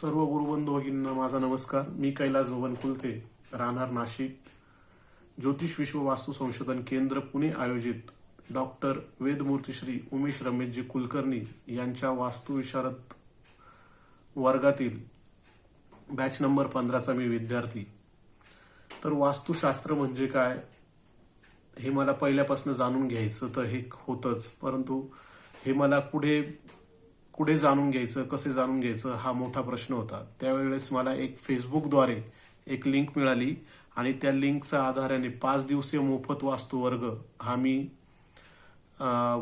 सर्व गुरुबंधू भगिनींना माझा नमस्कार. मी कैलास भवन कुलते राहणार नाशिक. ज्योतिष विश्व वास्तू संशोधन केंद्र पुणे आयोजित डॉक्टर वेदमूर्ती श्री उमेश रमेशजी कुलकर्णी यांच्या वास्तुविशारद वर्गातील बॅच नंबर पंधराचा मी विद्यार्थी. तर वास्तुशास्त्र म्हणजे काय हे मला पहिल्यापासून जाणून घ्यायचं तर हे होतंच. परंतु हे मला पुढे कुठे जाणून घ्यायचं कसे जाणून घ्यायचं हा मोठा प्रश्न होता. त्यावेळेस मला एक फेसबुकद्वारे एक लिंक मिळाली आणि त्या लिंकच्या आधाराने पाच दिवसीय मोफत वास्तू वर्ग हा मी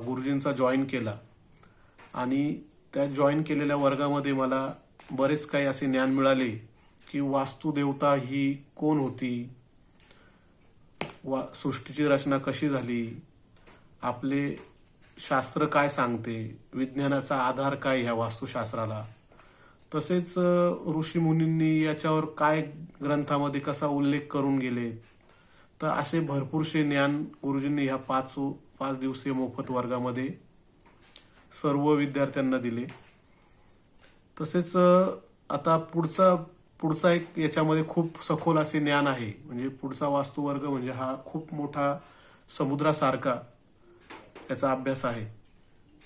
गुरुजींचा जॉईन केला. आणि त्या जॉईन केलेल्या वर्गामध्ये मला बरेच काही असे ज्ञान मिळाले की वास्तुदेवता ही कोण होती? वा सृष्टीची रचना कशी झाली? आपले शास्त्र काय सांगते? विज्ञानाचा आधार काय ह्या वास्तुशास्त्राला? तसेच ऋषी मुनींनी याच्यावर काय ग्रंथामध्ये कसा उल्लेख करून गेले? तर असे भरपूरसे ज्ञान गुरुजींनी ह्या पाच पाच दिवसीय मोफत वर्गामध्ये सर्व विद्यार्थ्यांना दिले. तसेच आता पुढचा पुढचा एक याच्यामध्ये खूप सखोल असे ज्ञान आहे. म्हणजे पुढचा वास्तू वर्ग म्हणजे हा खूप मोठा समुद्रासारखा. याचा अभ्यास आहे.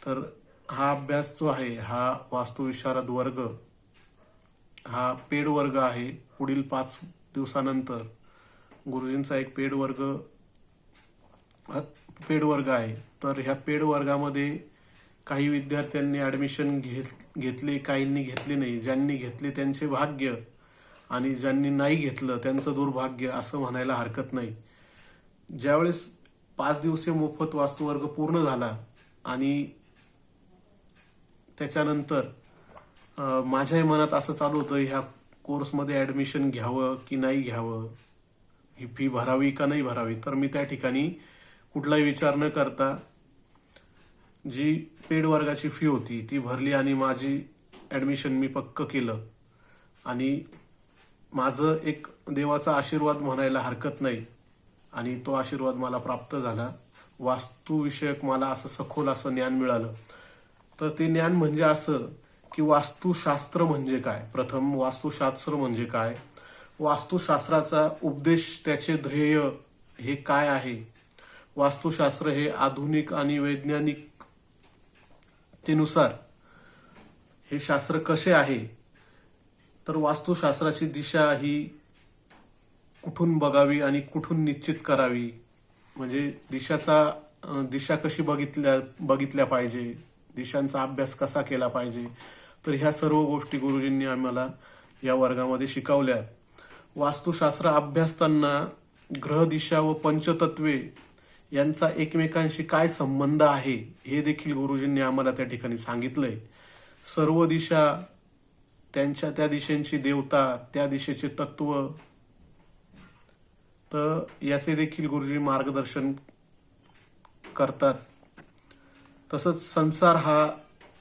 तर हा अभ्यास जो आहे हा वास्तुविशारद वर्ग हा पेड वर्ग आहे पुढील पाच दिवसानंतर. गुरुजींचा एक पेड वर्ग पेड वर्ग आहे. तर ह्या पेड वर्गामध्ये काही विद्यार्थ्यांनी ॲडमिशन घेत घेतले काहींनी घेतले नाही. ज्यांनी घेतले त्यांचे भाग्य आणि ज्यांनी नाही घेतलं त्यांचं दुर्भाग्य असं म्हणायला हरकत नाही. ज्यावेळेस पाच दिवसीय मोफत वास्तुवर्ग पूर्ण झाला आणि त्याच्यानंतर माझ्याही मनात असं चालू होतं ह्या कोर्समध्ये ॲडमिशन घ्यावं की नाही घ्यावं? ही फी भरावी का नाही भरावी? तर मी त्या ठिकाणी कुठलाही विचार न करता जी पेड वर्गाची फी होती ती भरली आणि माझी ॲडमिशन मी पक्क केलं. आणि माझं एक देवाचा आशीर्वाद म्हणायला हरकत नाही. आणि तो आशीर्वाद मला प्राप्त झाला. वास्तुविषयक मला असं सखोल असं ज्ञान मिळालं. तर ते ज्ञान म्हणजे असं की वास्तुशास्त्र म्हणजे काय? प्रथम वास्तुशास्त्र म्हणजे काय? वास्तुशास्त्राचा उपदेश त्याचे ध्येय हे काय आहे? वास्तुशास्त्र हे आधुनिक आणि वैज्ञानिकतेनुसार हे शास्त्र कसे आहे? तर वास्तुशास्त्राची दिशा ही कुठून बघावी आणि कुठून निश्चित करावी? म्हणजे दिशाचा दिशा कशी बघितल्या बघितल्या पाहिजे? दिशांचा अभ्यास कसा केला पाहिजे? तर ह्या सर्व गोष्टी गुरुजींनी आम्हाला या वर्गामध्ये शिकवल्या. वास्तुशास्त्र अभ्यासताना ग्रह दिशा व पंचतत्वे यांचा एकमेकांशी काय संबंध आहे हे देखील गुरुजींनी आम्हाला त्या ठिकाणी सांगितलंय. सर्व दिशा त्यांच्या त्या दिशेंची देवता त्या दिशेचे तत्व तर याचे देखील गुरुजी मार्गदर्शन करतात. तसंच संसार हा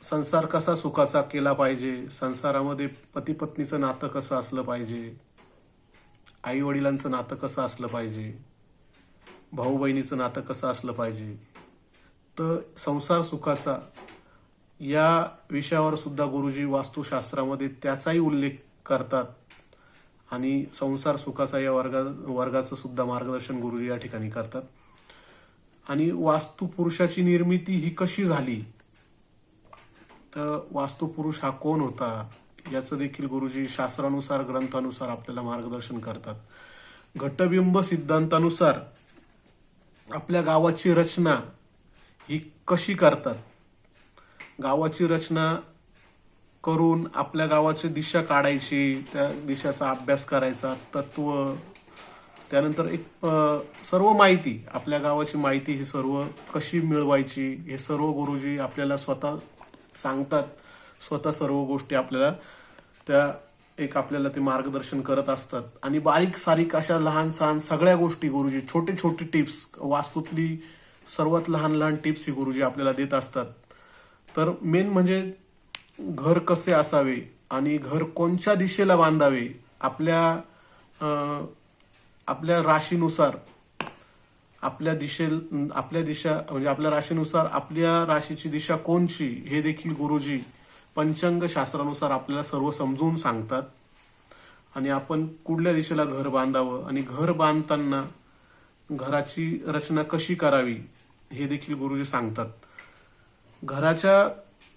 संसार कसा सुखाचा केला पाहिजे? संसारामध्ये पती पत्नीचं नातं कसं असलं पाहिजे? आई वडिलांचं नातं कसं असलं पाहिजे? भाऊ बहिणीचं नातं कसं असलं पाहिजे? तर संसार सुखाचा या विषयावर सुद्धा गुरुजी वास्तुशास्त्रामध्ये त्याचाही उल्लेख करतात. आणि संसार सुखाचा या वर्गा वर्गाचं सुद्धा मार्गदर्शन गुरुजी या ठिकाणी करतात. आणि वास्तुपुरुषाची निर्मिती ही कशी झाली? तर वास्तुपुरुष हा कोण होता? याचं देखील गुरुजी शास्त्रानुसार ग्रंथानुसार आपल्याला मार्गदर्शन करतात. घटबिंब सिद्धांतानुसार आपल्या गावाची रचना ही कशी करतात? गावाची रचना करून आपल्या गावाची दिशा काढायची त्या दिशाचा अभ्यास करायचा तत्व त्यानंतर एक सर्व माहिती आपल्या गावाची माहिती ही सर्व कशी मिळवायची हे सर्व गुरुजी आपल्याला स्वतः सांगतात. स्वतः सर्व गोष्टी आपल्याला त्या एक आपल्याला ते मार्गदर्शन करत असतात. आणि बारीक सारीक अशा लहान सहान सगळ्या गोष्टी गुरुजी छोटे छोटे टिप्स वास्तूतली सर्वात लहान लहान टिप्स ही गुरुजी आपल्याला देत असतात. तर मेन म्हणजे घर कसे असावे आणि घर कोणत्या दिशेला बांधावे आपल्या आपल्या राशीनुसार आपल्या दिशे आपल्या दिशा म्हणजे आपल्या राशीनुसार आपल्या राशीची दिशा कोणची हे देखील गुरुजी पंचांग शास्त्रानुसार आपल्याला सर्व समजून सांगतात. आणि आपण कुठल्या दिशेला घर बांधावं आणि घर बांधताना घराची रचना कशी करावी हे देखील गुरुजी सांगतात. घराच्या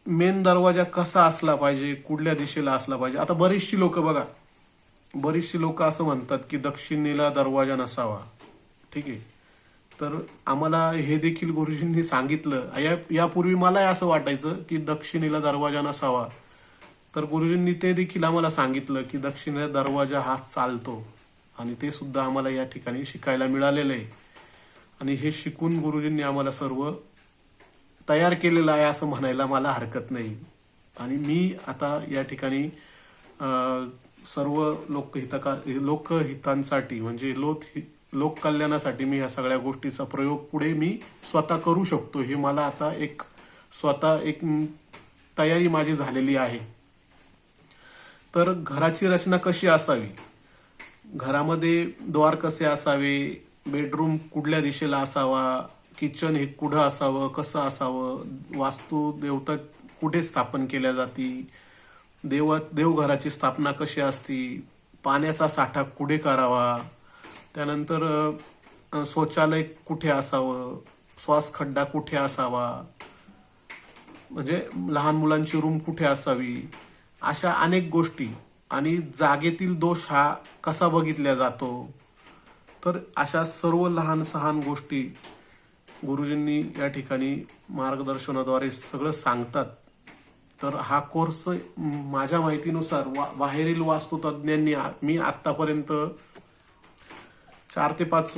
मेन दरवाजा कसा असला पाहिजे कुठल्या दिशेला असला पाहिजे. आता बरीचशी लोक बघा. बरीचशी लोक असं म्हणतात की दक्षिणेला दरवाजा नसावा. ठीक आहे? तर आम्हाला हे देखील गुरुजींनी सांगितलं. या यापूर्वी मलाही असं वाटायचं की दक्षिणेला दरवाजा नसावा. तर गुरुजींनी ते देखील आम्हाला सांगितलं की दक्षिणेला दरवाजा हा चालतो. आणि ते सुद्धा आम्हाला या ठिकाणी शिकायला मिळालेलं आहे. आणि हे शिकून गुरुजींनी आम्हाला सर्व तयार केलेलं आहे असं म्हणायला मला हरकत नाही. आणि मी आता या ठिकाणी सर्व लोकहितका लोकहितांसाठी म्हणजे लोक लोककल्याणासाठी मी या सगळ्या गोष्टीचा प्रयोग पुढे मी स्वतः करू शकतो. हे मला आता एक स्वतः एक तयारी माझी झालेली आहे. तर घराची रचना कशी असावी? घरामध्ये द्वार कसे असावे? बेडरूम कुठल्या दिशेला असावा? किचन हे कुठं असावं कसं असावं? वास्तू देवता कुठे स्थापन केल्या जाती? देवा देवघराची स्थापना कशी असती? पाण्याचा साठा कुठे करावा? त्यानंतर शौचालय कुठे असावं? श्वास खड्डा कुठे असावा? म्हणजे लहान मुलांची रूम कुठे असावी? अशा अनेक गोष्टी. आणि जागेतील दोष हा कसा बघितला जातो? तर अशा सर्व लहान सहान गोष्टी गुरुजींनी या ठिकाणी मार्गदर्शनाद्वारे सगळं सांगतात. तर हा कोर्स माझ्या माहितीनुसार वा, बाहेरील वास्तुतज्ञांनी आ- मी आतापर्यंत चार ते पाच